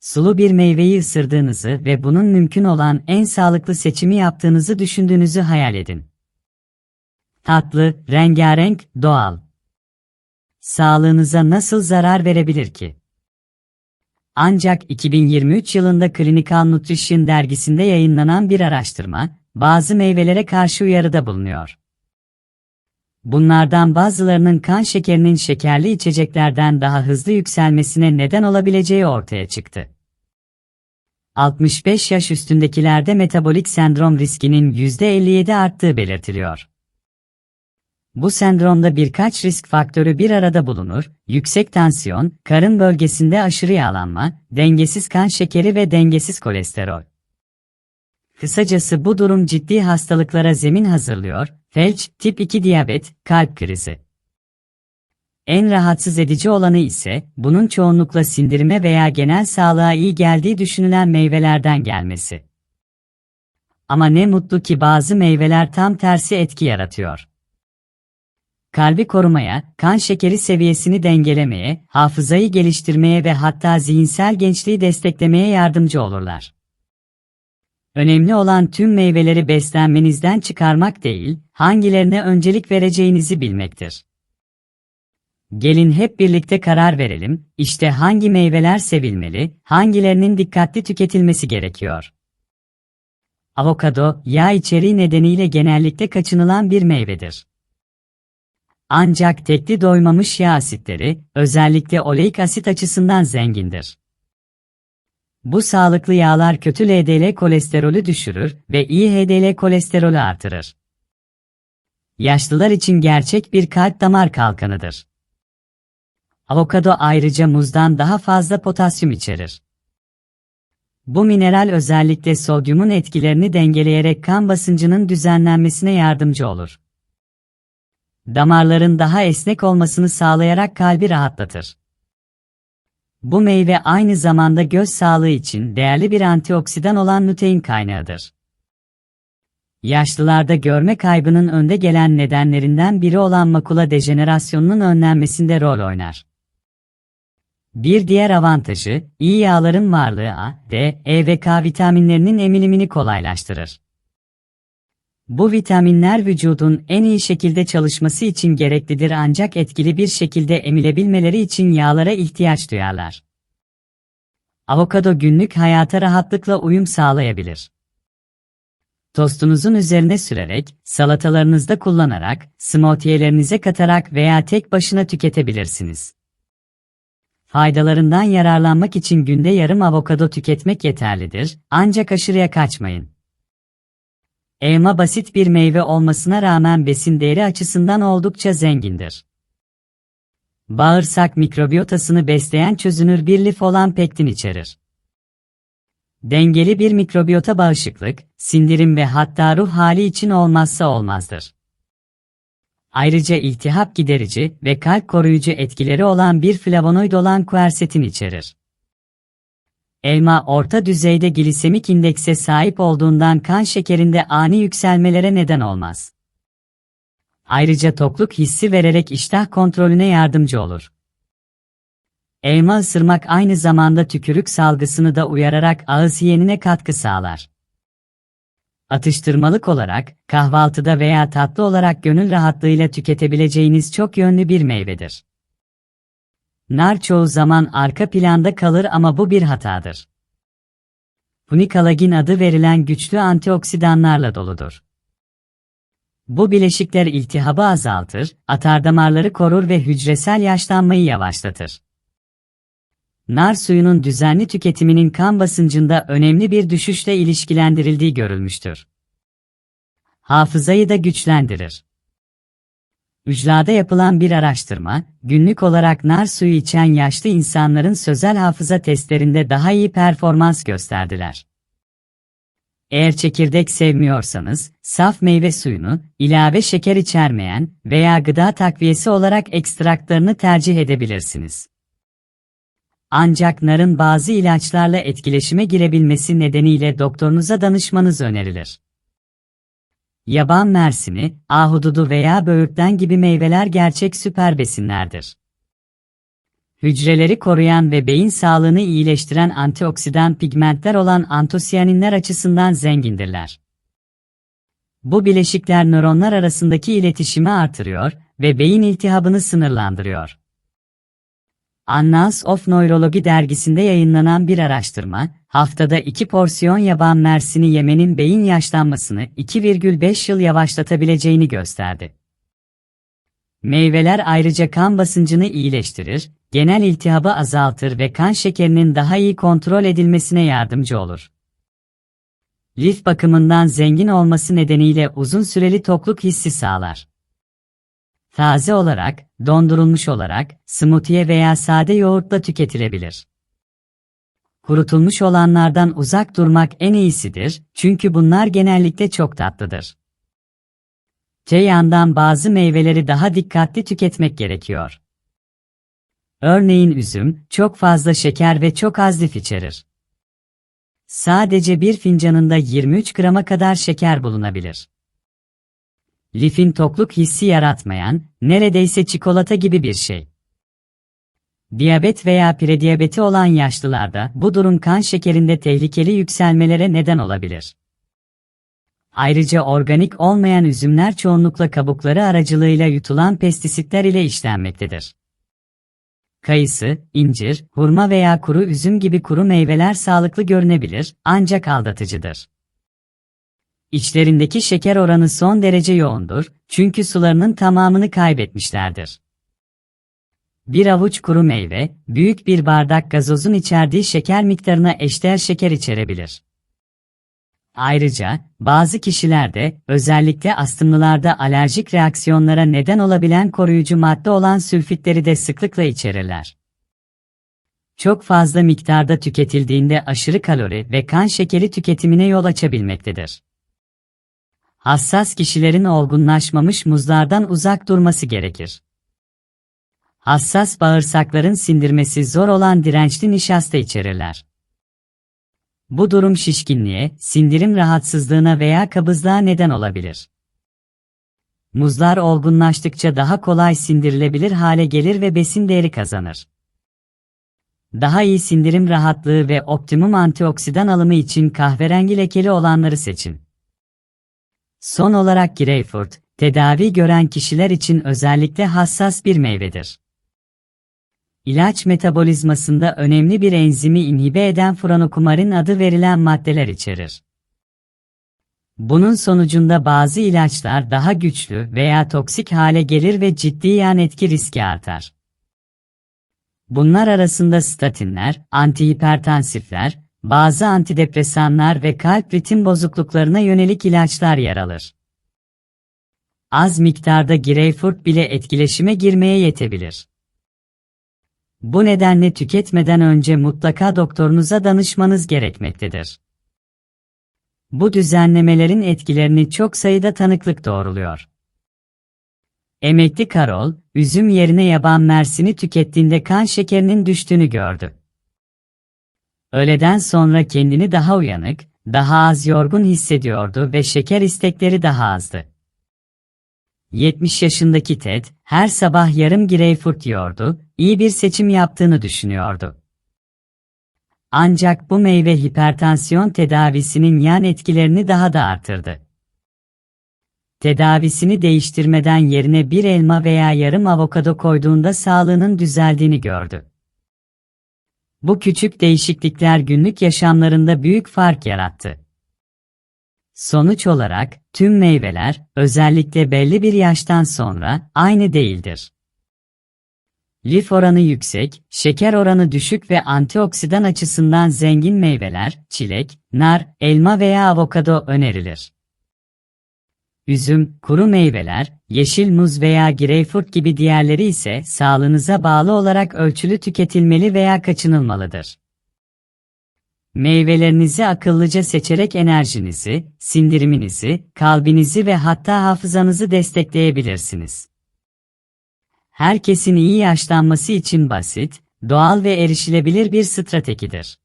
Sulu bir meyveyi ısırdığınızı ve bunun mümkün olan en sağlıklı seçimi yaptığınızı düşündüğünüzü hayal edin. Tatlı, rengarenk, doğal. Sağlığınıza nasıl zarar verebilir ki? Ancak 2023 yılında Clinical Nutrition dergisinde yayınlanan bir araştırma, bazı meyvelere karşı uyarıda bulunuyor. Bunlardan bazılarının kan şekerinin şekerli içeceklerden daha hızlı yükselmesine neden olabileceği ortaya çıktı. 65 yaş üstündekilerde metabolik sendrom riskinin %57 arttığı belirtiliyor. Bu sendromda birkaç risk faktörü bir arada bulunur, yüksek tansiyon, karın bölgesinde aşırı yağlanma, dengesiz kan şekeri ve dengesiz kolesterol. Kısacası bu durum ciddi hastalıklara zemin hazırlıyor, felç, tip 2 diyabet, kalp krizi. En rahatsız edici olanı ise, bunun çoğunlukla sindirime veya genel sağlığa iyi geldiği düşünülen meyvelerden gelmesi. Ama ne mutlu ki bazı meyveler tam tersi etki yaratıyor. Kalbi korumaya, kan şekeri seviyesini dengelemeye, hafızayı geliştirmeye ve hatta zihinsel gençliği desteklemeye yardımcı olurlar. Önemli olan tüm meyveleri beslenmenizden çıkarmak değil, hangilerine öncelik vereceğinizi bilmektir. Gelin hep birlikte karar verelim, işte hangi meyveler sevilmeli, hangilerinin dikkatli tüketilmesi gerekiyor. Avokado, yağ içeriği nedeniyle genellikle kaçınılan bir meyvedir. Ancak tekli doymamış yağ asitleri, özellikle oleik asit açısından zengindir. Bu sağlıklı yağlar kötü LDL kolesterolü düşürür ve iyi HDL kolesterolü artırır. Yaşlılar için gerçek bir kalp damar kalkanıdır. Avokado ayrıca muzdan daha fazla potasyum içerir. Bu mineral özellikle sodyumun etkilerini dengeleyerek kan basıncının düzenlenmesine yardımcı olur. Damarların daha esnek olmasını sağlayarak kalbi rahatlatır. Bu meyve aynı zamanda göz sağlığı için değerli bir antioksidan olan lutein kaynağıdır. Yaşlılarda görme kaybının önde gelen nedenlerinden biri olan makula dejenerasyonunun önlenmesinde rol oynar. Bir diğer avantajı, iyi yağların varlığı A, D, E ve K vitaminlerinin emilimini kolaylaştırır. Bu vitaminler vücudun en iyi şekilde çalışması için gereklidir ancak etkili bir şekilde emilebilmeleri için yağlara ihtiyaç duyarlar. Avokado günlük hayata rahatlıkla uyum sağlayabilir. Tostunuzun üzerine sürerek, salatalarınızda kullanarak, smoothie'lerinize katarak veya tek başına tüketebilirsiniz. Faydalarından yararlanmak için günde yarım avokado tüketmek yeterlidir, ancak aşırıya kaçmayın. Elma basit bir meyve olmasına rağmen besin değeri açısından oldukça zengindir. Bağırsak mikrobiyotasını besleyen çözünür bir lif olan pektin içerir. Dengeli bir mikrobiyota bağışıklık, sindirim ve hatta ruh hali için olmazsa olmazdır. Ayrıca iltihap giderici ve kalp koruyucu etkileri olan bir flavonoid olan kuersetin içerir. Elma orta düzeyde glisemik indekse sahip olduğundan kan şekerinde ani yükselmelere neden olmaz. Ayrıca tokluk hissi vererek iştah kontrolüne yardımcı olur. Elma ısırmak aynı zamanda tükürük salgısını da uyararak ağız hiyenine katkı sağlar. Atıştırmalık olarak, kahvaltıda veya tatlı olarak gönül rahatlığıyla tüketebileceğiniz çok yönlü bir meyvedir. Nar çoğu zaman arka planda kalır ama bu bir hatadır. Punikalagin adı verilen güçlü antioksidanlarla doludur. Bu bileşikler iltihabı azaltır, atardamarları korur ve hücresel yaşlanmayı yavaşlatır. Nar suyunun düzenli tüketiminin kan basıncında önemli bir düşüşle ilişkilendirildiği görülmüştür. Hafızayı da güçlendirir. Üclada yapılan bir araştırma, günlük olarak nar suyu içen yaşlı insanların sözel hafıza testlerinde daha iyi performans gösterdiler. Eğer çekirdek sevmiyorsanız, saf meyve suyunu, ilave şeker içermeyen veya gıda takviyesi olarak ekstraklarını tercih edebilirsiniz. Ancak narın bazı ilaçlarla etkileşime girebilmesi nedeniyle doktorunuza danışmanız önerilir. Yaban mersini, ahududu veya böğürtlen gibi meyveler gerçek süper besinlerdir. Hücreleri koruyan ve beyin sağlığını iyileştiren antioksidan pigmentler olan antosiyaninler açısından zengindirler. Bu bileşikler nöronlar arasındaki iletişimi artırıyor ve beyin iltihabını sınırlandırıyor. Annals of Neurology dergisinde yayınlanan bir araştırma, haftada 2 porsiyon yaban mersini yemenin beyin yaşlanmasını 2,5 yıl yavaşlatabileceğini gösterdi. Meyveler ayrıca kan basıncını iyileştirir, genel iltihabı azaltır ve kan şekerinin daha iyi kontrol edilmesine yardımcı olur. Lif bakımından zengin olması nedeniyle uzun süreli tokluk hissi sağlar. Taze olarak, dondurulmuş olarak, smoothie veya sade yoğurtla tüketilebilir. Kurutulmuş olanlardan uzak durmak en iyisidir, çünkü bunlar genellikle çok tatlıdır. Te yandan bazı meyveleri daha dikkatli tüketmek gerekiyor. Örneğin üzüm, çok fazla şeker ve çok az lif içerir. Sadece bir fincanında 23 grama kadar şeker bulunabilir. Lifin tokluk hissi yaratmayan, neredeyse çikolata gibi bir şey. Diyabet veya prediyabeti olan yaşlılarda bu durum kan şekerinde tehlikeli yükselmelere neden olabilir. Ayrıca organik olmayan üzümler çoğunlukla kabukları aracılığıyla yutulan pestisitler ile işlenmektedir. Kayısı, incir, hurma veya kuru üzüm gibi kuru meyveler sağlıklı görünebilir ancak aldatıcıdır. İçlerindeki şeker oranı son derece yoğundur çünkü sularının tamamını kaybetmişlerdir. Bir avuç kuru meyve, büyük bir bardak gazozun içerdiği şeker miktarına eşdeğer şeker içerebilir. Ayrıca, bazı kişilerde, özellikle astımlılarda alerjik reaksiyonlara neden olabilen koruyucu madde olan sülfitleri de sıklıkla içerirler. Çok fazla miktarda tüketildiğinde aşırı kalori ve kan şekeri tüketimine yol açabilmektedir. Hassas kişilerin olgunlaşmamış muzlardan uzak durması gerekir. Hassas bağırsakların sindirmesi zor olan dirençli nişasta içerirler. Bu durum şişkinliğe, sindirim rahatsızlığına veya kabızlığa neden olabilir. Muzlar olgunlaştıkça daha kolay sindirilebilir hale gelir ve besin değeri kazanır. Daha iyi sindirim rahatlığı ve optimum antioksidan alımı için kahverengi lekeli olanları seçin. Son olarak greyfurt, tedavi gören kişiler için özellikle hassas bir meyvedir. İlaç metabolizmasında önemli bir enzimi inhibe eden franokumarin adı verilen maddeler içerir. Bunun sonucunda bazı ilaçlar daha güçlü veya toksik hale gelir ve ciddi yan etki riski artar. Bunlar arasında statinler, antihipertansifler, bazı antidepresanlar ve kalp ritim bozukluklarına yönelik ilaçlar yer alır. Az miktarda greyfurt bile etkileşime girmeye yetebilir. Bu nedenle tüketmeden önce mutlaka doktorunuza danışmanız gerekmektedir. Bu düzenlemelerin etkilerini çok sayıda tanıklık doğruluyor. Emekli Karol, üzüm yerine yaban mersini tükettiğinde kan şekerinin düştüğünü gördü. Öğleden sonra kendini daha uyanık, daha az yorgun hissediyordu ve şeker istekleri daha azdı. 70 yaşındaki Ted, her sabah yarım greyfurt yiyordu, iyi bir seçim yaptığını düşünüyordu. Ancak bu meyve hipertansiyon tedavisinin yan etkilerini daha da artırdı. Tedavisini değiştirmeden yerine bir elma veya yarım avokado koyduğunda sağlığının düzeldiğini gördü. Bu küçük değişiklikler günlük yaşamlarında büyük fark yarattı. Sonuç olarak, tüm meyveler, özellikle belli bir yaştan sonra, aynı değildir. Lif oranı yüksek, şeker oranı düşük ve antioksidan açısından zengin meyveler, çilek, nar, elma veya avokado önerilir. Üzüm, kuru meyveler, yeşil muz veya greyfurt gibi diğerleri ise sağlığınıza bağlı olarak ölçülü tüketilmeli veya kaçınılmalıdır. Meyvelerinizi akıllıca seçerek enerjinizi, sindiriminizi, kalbinizi ve hatta hafızanızı destekleyebilirsiniz. Herkesin iyi yaşlanması için basit, doğal ve erişilebilir bir stratejidir.